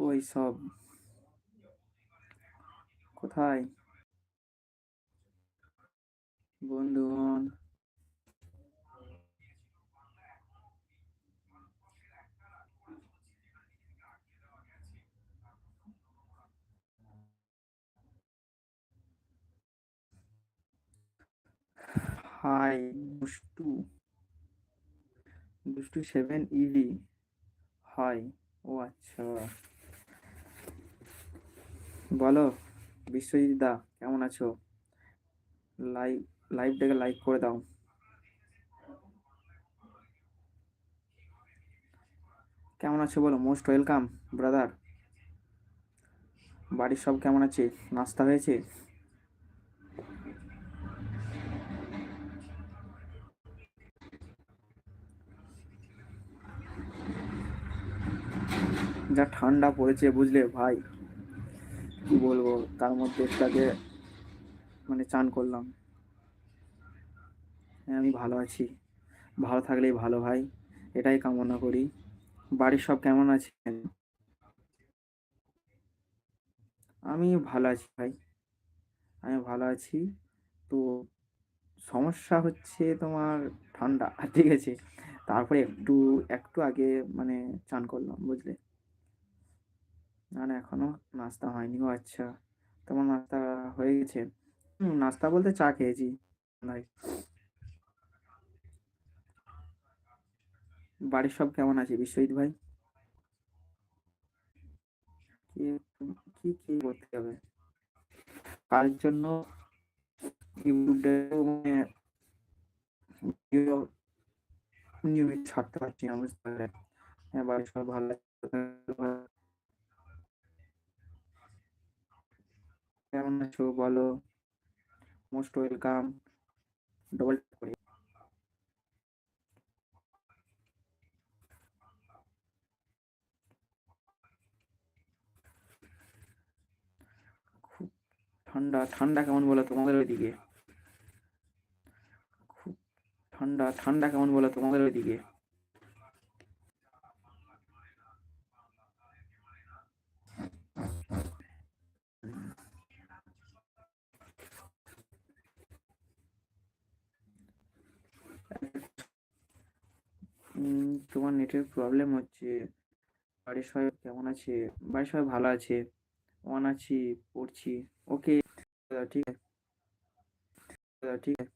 ওই সব। কোথায়? বন্ধুগণ। হাই দুষ্টু। দুষ্টু সেভেন ইডি হাই ও আচ্ছা। বলো, বিশ্বজিৎ দা, কেমন আছো? লাইভ লাইভটাকে লাইক করে দাও। কেমন আছো বলো? মোস্ট ওয়েলকাম ব্রাদার বাড়ির সব কেমন আছে? নাস্তা হয়েছে? যা ঠান্ডা পড়েছে বুঝলে ভাই। কি বলব, তার মধ্যে একটাকে মানে চান করলাম। হ্যাঁ আমি ভালো আছি। ভালো থাকলেই ভালো ভাই, এটাই কামনা করি। বাড়ির সব কেমন আছেন? আমি ভালো আছি ভাই, আমি ভালো আছি। তো সমস্যা হচ্ছে তোমার ঠান্ডা, ঠিক আছে? তারপরে একটু একটু আগে মানে চান করলাম, বুঝলে? না না এখনও নাস্তা হয়নি, ও আচ্ছা। তোমার নাস্তা হয়ে গেছে? নাস্তা বলতে চা খেয়েছি। ভাই। বাড়ির সব কেমন আছে? বিশ্বজিৎ ভাই? কি কি কি করতে হবে? কাজের জন্য মানে নিয়মিত ছাড়তে পারছি না, বুঝতে পারলে। হ্যাঁ বাড়ির সব ভালো কেমন আছো বলো? মোস্ট ওয়েলকাম ডবল করে খুব ঠান্ডা ঠান্ডা কেমন বলো তোমাদের ওইদিকে? খুব ঠান্ডা ঠান্ডা কেমন বলো তোমাদের ওইদিকে উম, তোমার নেটের প্রবলেম হচ্ছে, বাড়ির সবাই কেমন আছে? বাড়ির সবাই ভালো আছে? অন আছি, পড়ছি। ওকে ঠিক আছে। ঠিক আছে।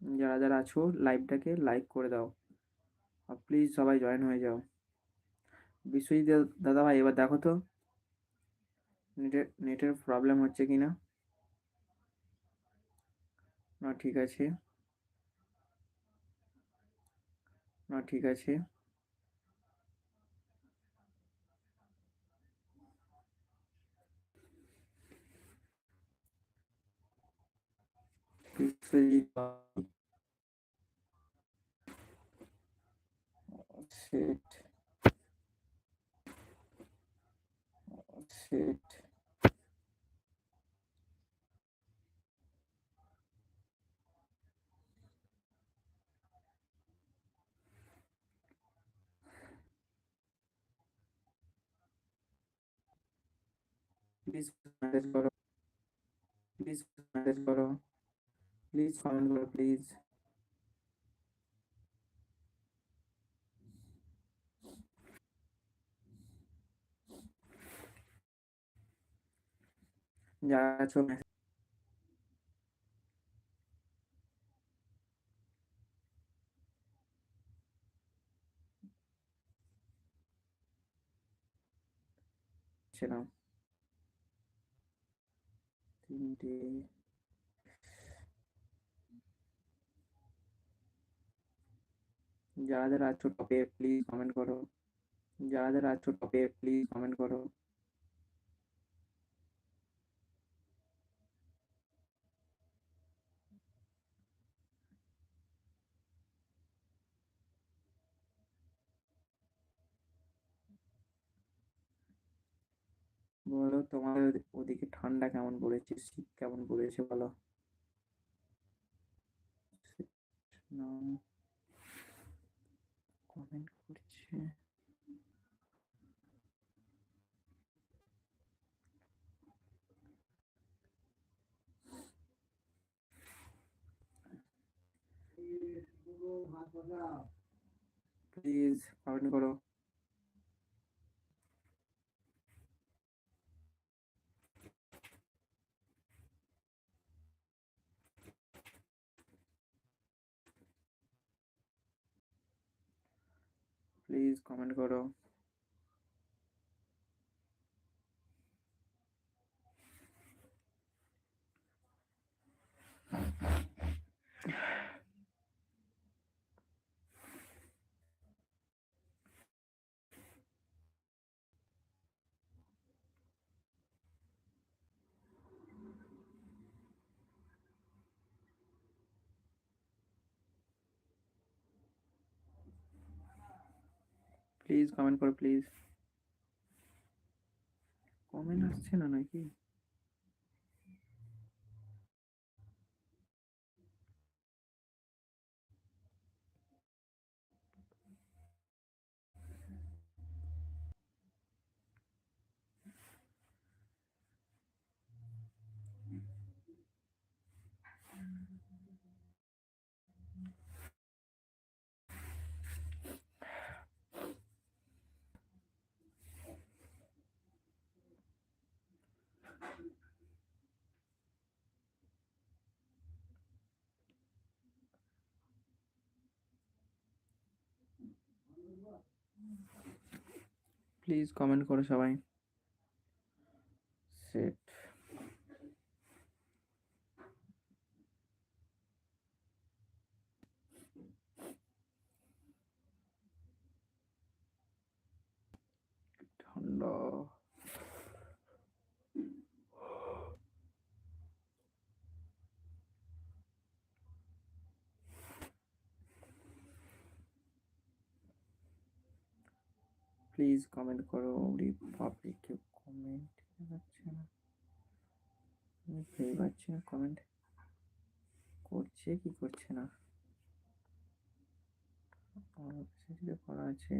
যারা যারা আছো লাইভটাকে লাইক করে দাও। আর প্লিজ সবাই জয়েন হয়ে যাও। বিশ্বজিৎ দাদা ভাই, এবার দেখো তো নেটের নেটের প্রবলেম হচ্ছে কি না, ঠিক আছে। না ঠিক আছে। Shit. Shit. প্লিজ মেসেজ করো প্লিজ মেসেজ করো প্লিজ কমেন্ট করো প্লিজ যারা আছো message ছিলাম তিনটে যারা যারা আছো টপে প্লিজ কমেন্ট করো যারা যারা আছো টপে প্লিজ কমেন্ট করো তোমাদের ওদিকে ঠান্ডা কেমন পড়েছে? শীত কেমন পড়েছে বলো? কমেন্ট করছে। প্লিজ কমেন্ট করো। প্লিজ কমেন্ট করো প্লিজ কমেন্ট করো প্লিজ কমেন্ট আসছে না নাকি? প্লিজ কমেন্ট করো সবাই। সেট ঠান্ডা প্লিজ কমেন্ট করো, ওরে বাপরে, কেউ কমেন্ট পাচ্ছে না। আমি পেয়ে পাচ্ছি না কমেন্ট করছে কি করছে না? করা আছে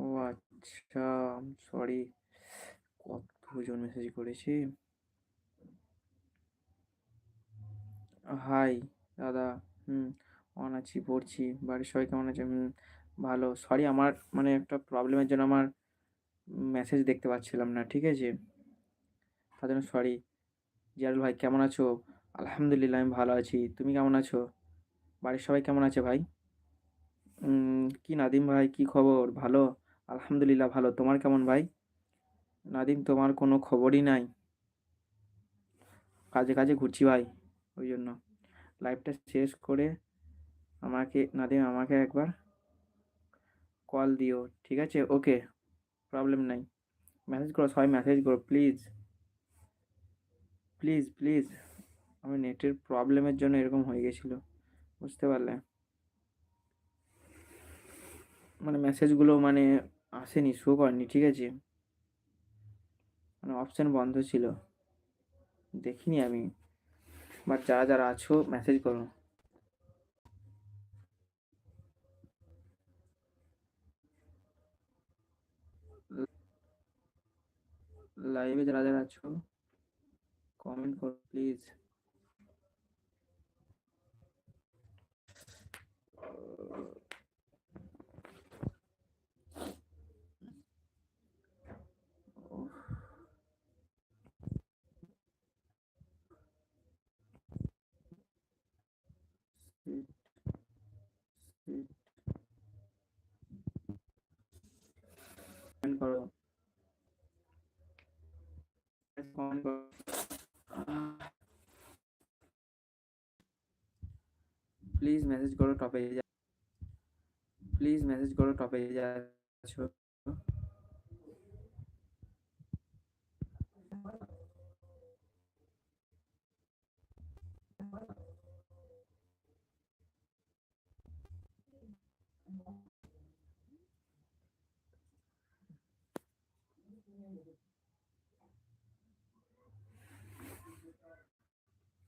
ও আচ্ছা সরি কতজন মেসেজ করেছি? হাই দাদা, হুম অন আছি, পড়ছি। বাড়ির সবাই কেমন আছে? হুম, ভালো। সরি আমার মানে একটা প্রবলেমের জন্য আমার মেসেজ দেখতে পাচ্ছিলাম না, ঠিক আছে? তার জন্য সরি জিয়ারুল ভাই, কেমন আছো? আলহামদুলিল্লাহ, আমি ভালো আছি। তুমি কেমন আছো? বাড়ির সবাই কেমন আছে ভাই? কি নাদিম ভাই, কি খবর? ভালো? আলহামদুলিল্লাহ ভালো। তোমার কেমন ভাই? নাদিম, তোমার কোনো খবরই নাই? কাজে কাজে ঘুরছি ভাই, ওই জন্য। লাইভটা শেষ করে আমাকে, নাদিম, আমাকে একবার কল দিও, ঠিক আছে? ওকে প্রবলেম নাই। মেসেজ করো, সবাই মেসেজ করো প্লিজ প্লিজ প্লিজ আমি নেটের প্রবলেমের জন্য এরকম হয়ে গেছিল, বুঝতে পারলে? মানে মেসেজগুলো মানে আসেনি শো করেনি, ঠিক আছে? মানে অপশান বন্ধ ছিল। দেখিনি আমি। বাট যারা যারা আছো মেসেজ করো। লাইভে যারা যারা আছো কমেন্ট করো প্লিজ করো কমেন্ট করো প্লিজ মেসেজ করো টপে যা প্লিজ মেসেজ করো টপে যাচ্ছো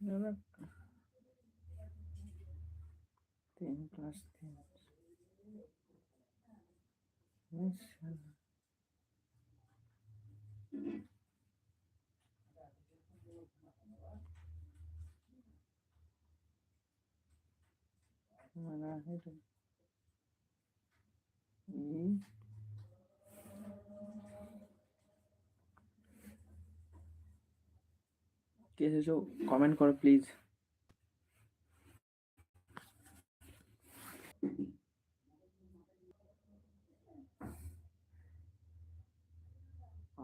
Sarap. 10 plus 10. Yes. Marahil. Mm. কে এসেছ কমেন্ট করো প্লিজ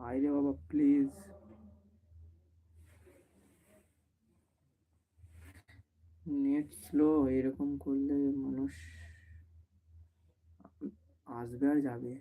আইরে বাবা প্লিজ নেট স্লো এরকম করলে মানুষ আসবে আর যাবে।